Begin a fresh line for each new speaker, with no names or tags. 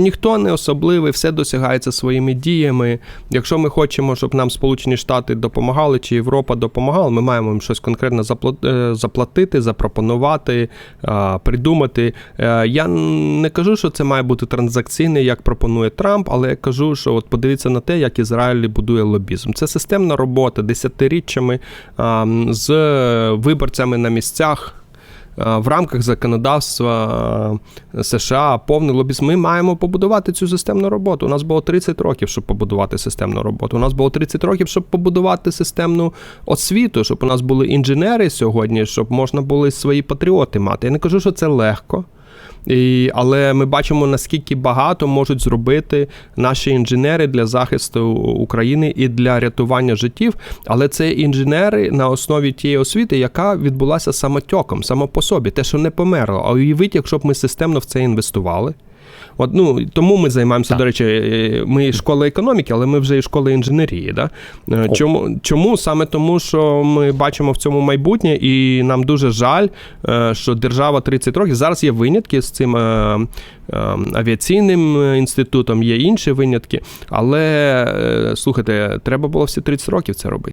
Ніхто не особливий, все досягається своїми діями. Якщо ми хочемо, щоб нам Сполучені Штати допомагали чи Європа допомагала, ми маємо їм щось конкретно е, заплатити, запропонувати, е, придумати. Е, Я не кажу, що це має бути транзакційне, як пропонує Трамп, але я кажу, що от подивіться на те, як Ізраїль будує лобізм. Це системна робота десятиріччями з виборцями на місцях. А, В рамках законодавства США повний лобізм. Ми маємо побудувати цю системну роботу. У нас було 30 років, щоб побудувати системну роботу. У нас було 30 років, щоб побудувати системну освіту, щоб у нас були інженери сьогодні, щоб можна були свої патріоти мати. Я не кажу, що це легко. І, але ми бачимо, наскільки багато можуть зробити наші інженери для захисту України і для рятування життів. Але це інженери на основі тієї освіти, яка відбулася самотьоком, само по собі, те, що не померло. А уявіть, якщо б ми системно в це інвестували. От, ну, тому ми займаємося,
Так.
до речі, е, ми школа економіки, але ми вже і школа інженерії. Да? Е, Чому, чому? Саме тому, що ми бачимо в цьому майбутнє, і нам дуже жаль, е, що держава 30 років. Зараз є винятки з цим авіаційним інститутом, є інші винятки. Але слухайте, треба було всі 30 років це робити.